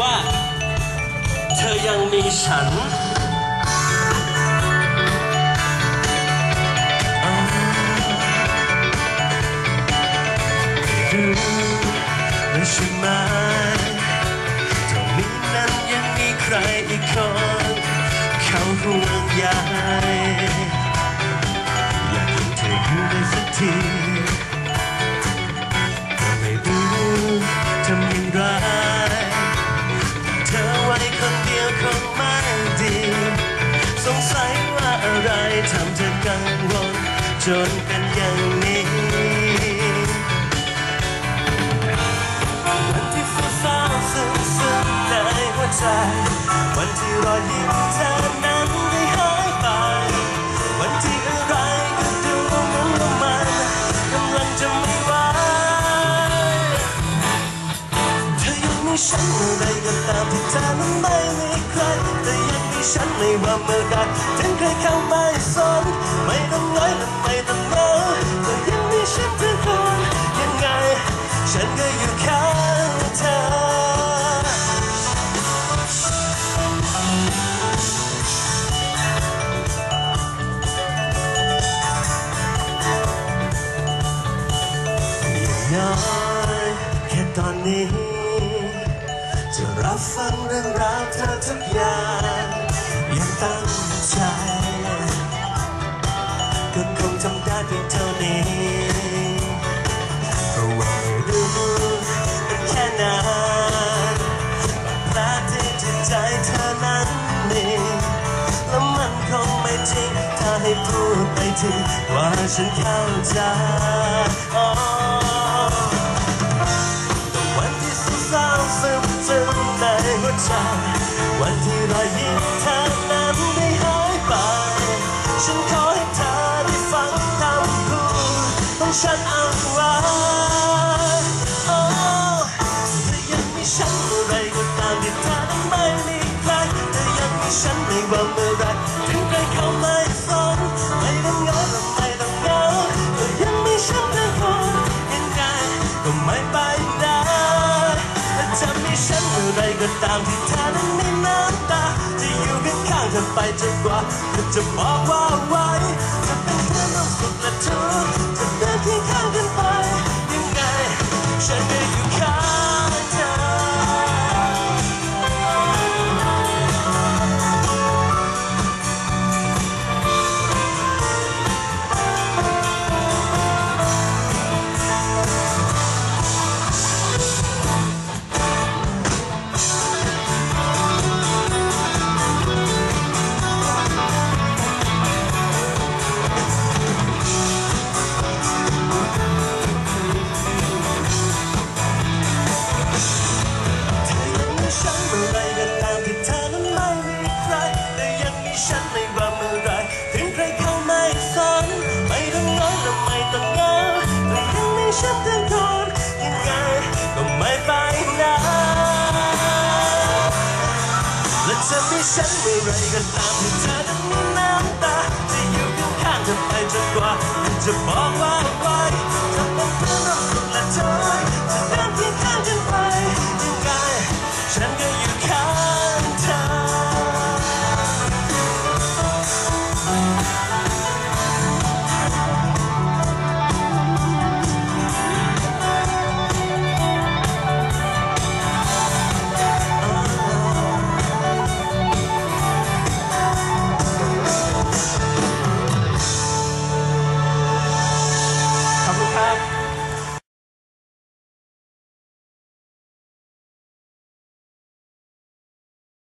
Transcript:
ว่า เธอยังมีฉันรู้ใช่ไหมตรงนี้นั้นยังมีใครอีกคน เขาห่วงใยอยากเห็นเธออยู่ได้สักที ทำเธอกังวลจนเป็นอย่างนี้วันที่เศร้าซึมซึมๆในหัวใจ วันที่รอยยิ้มเธอนั้นได้หายไป วันที่อะไรก็ดูเหมือนว่ามันกำลังจะไม่ไหวเธอยังมีฉันเมื่อไรก็ตามที่เธอนั้นไม่มีใครเธอยัง ฉันไม่ว่าเมื่อไรถึงใครเข้าไม่สนไม่ต้องน้อยและไม่ต้องเหงาเธอยังมีฉันทุกคนยังไง ฉันก็อยู่ข้างเธอย่างน้อยแค่ตอนนี้ จะรับฟังเรื่องราวเธอทุกอย่าง พูดไปถึงว่าฉันเข้าใจแต่วันที่เศร้าซึมซึมในหัวใจ วันที่รอยยิ้มเธอนั้นได้หายไป ฉันขอให้เธอได้ฟังคำพูดของฉัน ก็ตามที่เธอนั้นมีน้ำตา จะอยู่ข้างๆเธอไปจนกว่าเธอจะบอกว่าไว้จะเป็นเพื่อนร่วมสุขและทุกข์ ฉันเมื่อไรก็ตามที่เธอนั้นมีน้ำตา จะอยู่ข้างๆเธอไปจนกว่าจะบอกว่าไปว้ต้องเพื่อนร่วมทุกข์และทุกข์จะเดินเคียงข้างกันไปยังไงฉันก็